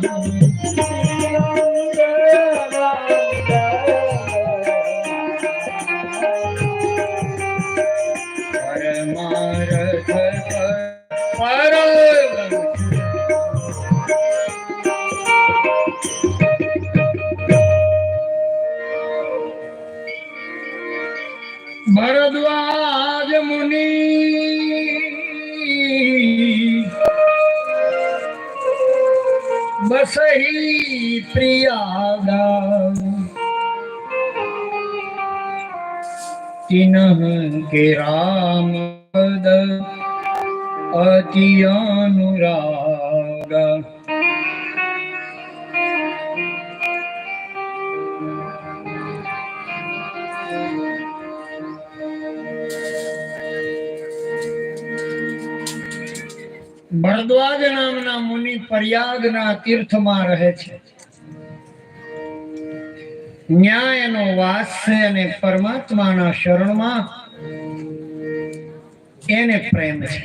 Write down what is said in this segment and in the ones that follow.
Thank you. વસહી પ્રિયાદા તિન કે રામ પદ અતિ અનુરાગા ભરદ્વાજ નામના મુનિ પ્રયાગના તીર્થમાં રહે છે. ન્યાયનો વાસ છે અને પરમાત્માના શરણમાં એને પ્રેમ છે.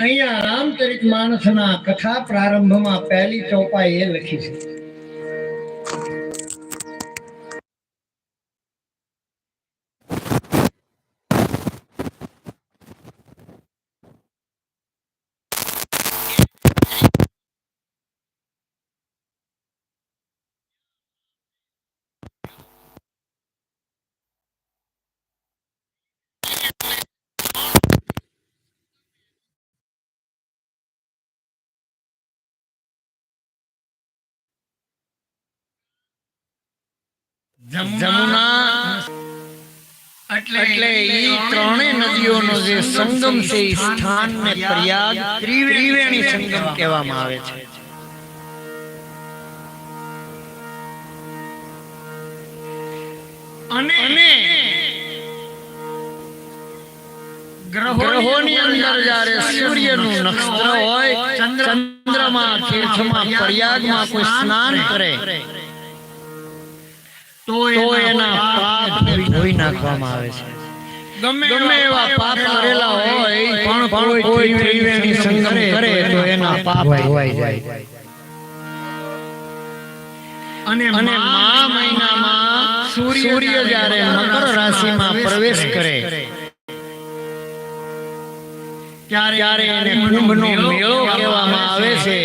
અહીંયા રામચરિત માનસના કથા પ્રારંભમાં પહેલી ચોપાઈ એ લખી છે. જમુના એટલે ઈ ત્રણેય નદીઓનો જે સંગમ છે એ સ્થાનને પ્રયાગ ત્રિવેણી સંગમ કહેવામાં આવે છે. અને અને ગ્રહોની અંદર જ્યારે સૂર્યનું નક્ષત્ર હોય ચંદ્રમાં તીર્થમાં પ્રયાગમાં કોઈ સ્નાન કરે. તો એના પાપને ધોઈ નાખવામાં આવે છે. ગમે એવા પાપ કરેલા હોય પણ પણ કોઈ ત્રિવેણી સંગમ કરે તો એના પાપ ધોવાઈ જાય. અને અને મા મહિનામાં સૂર્ય જ્યારે મકર રાશિમાં પ્રવેશ કરે ત્યારે એને કુંભનો મેળો કહેવામાં આવે છે.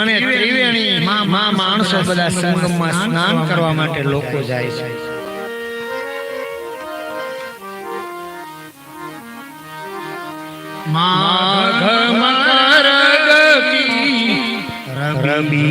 અને ત્રિવેણી માં માણસો બધા સંગમમાં સ્નાન કરવા માટે લોકો જાય છે. માઘ મકર ગગી રવિ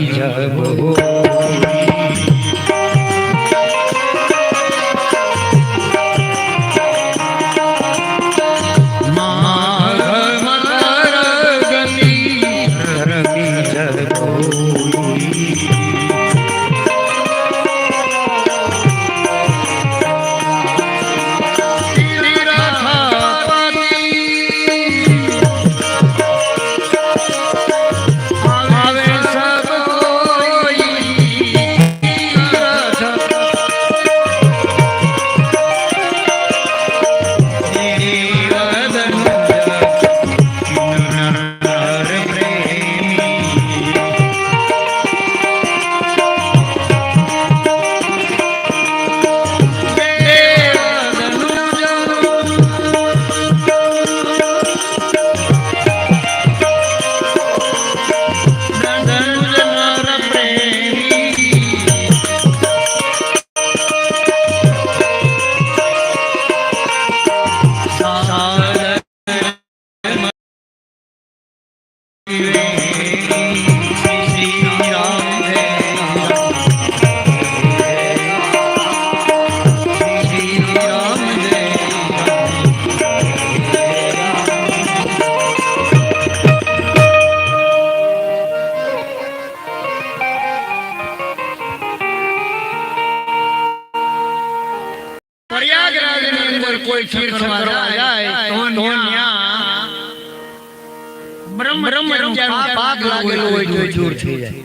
બ્રહ્મચર્યનું પાપ લાગેલું હોય તો દૂર થઈ જાય.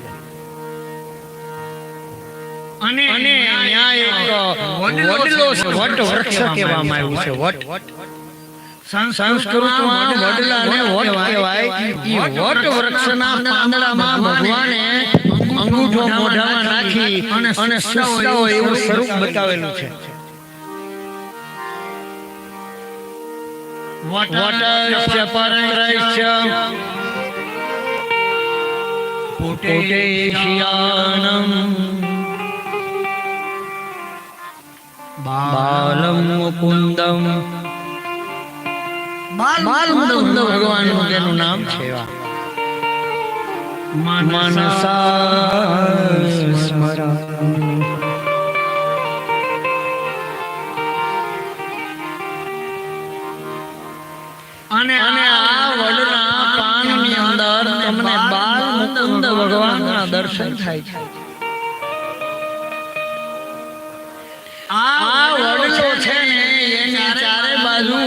અને અને ત્યાં એક વડલો વટ વૃક્ષ કહેવામાં આવ્યું છે વટ. સંસ્કૃતમાં વડલાને વટ કહેવાય. ઈ વટ વૃક્ષના પાંદડામાં ભગવાને અંગૂઠો મોઢામાં નાખી અને એવું સ્વરૂપ બતાવેલું છે. વટસ્ય પરંગ્રસ્ય પુટેશિયાનમ બાલમ મુકુંદમ તેનું નામ છે મનસા અને અને આ વડના પાનની અંદર તમને બાલ મુકુંદ ભગવાનના દર્શન થાય છે. આ વડલો છે ને એની ચારે બાજુ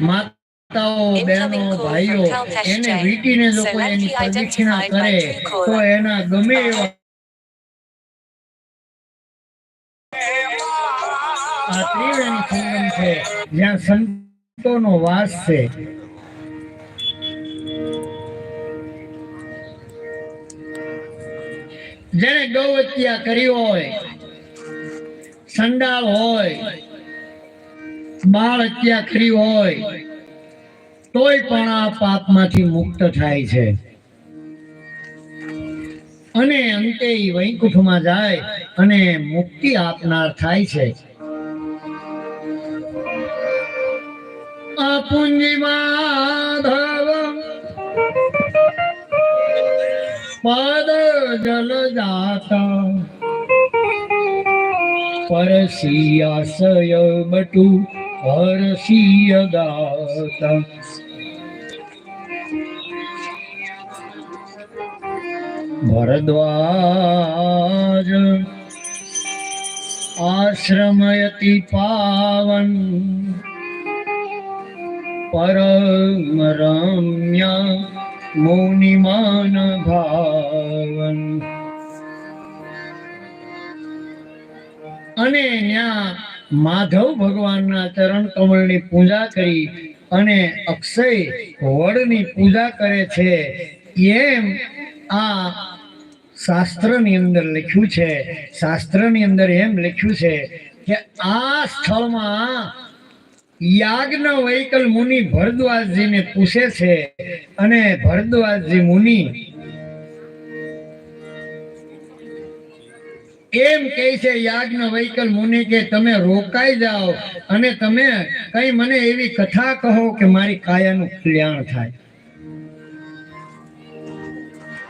માતાઓ બહેનો ભાઈઓ એને વીટીને જો કોઈ એની પ્રદક્ષિણા કરે તો એના ગમે એવા આ ત્રિવેણી સંગમ છે જ્યાં સંતોનો વાસ છે. જેને ગૌ હત્યા કરી હોય, સંડાલ હોય, બાળ હત્યા કરી હોય, તોય પણ આ પાપમાંથી મુક્ત થાય છે. અને અંતે વૈકુંઠમાં જાય અને મુક્તિ આપનાર થાય છે. અપુંજી માધવ પદ જલ જાતા પરસિયાસય બટુ હરસિય દાતા ભરદ્વાજ આશ્રમયતિ પાવન પરમ રમ્ય મુનિમાન ભાવન અને ત્યાં માધવ ભગવાનના ચરણ કમળની પૂજા કરી અને અક્ષય વડની પૂજા કરે છે. એમ આ શાસ્ત્રની અંદર લખ્યું છે. શાસ્ત્રની અંદર એમ લખ્યું છે કે આ સ્થળમાં યાજ્ઞ વૈકલ મુનિ ભરદ્વાજજીને પૂછે છે અને ભરદ્વાજજી મુનિ, એમ કે છે યાજ્ઞ વૈકલ મુનિ કે તમે રોકાઈ જાઓ અને તમે કઈ મને એવી કથા કહો કે મારી કાયાનું કલ્યાણ થાય.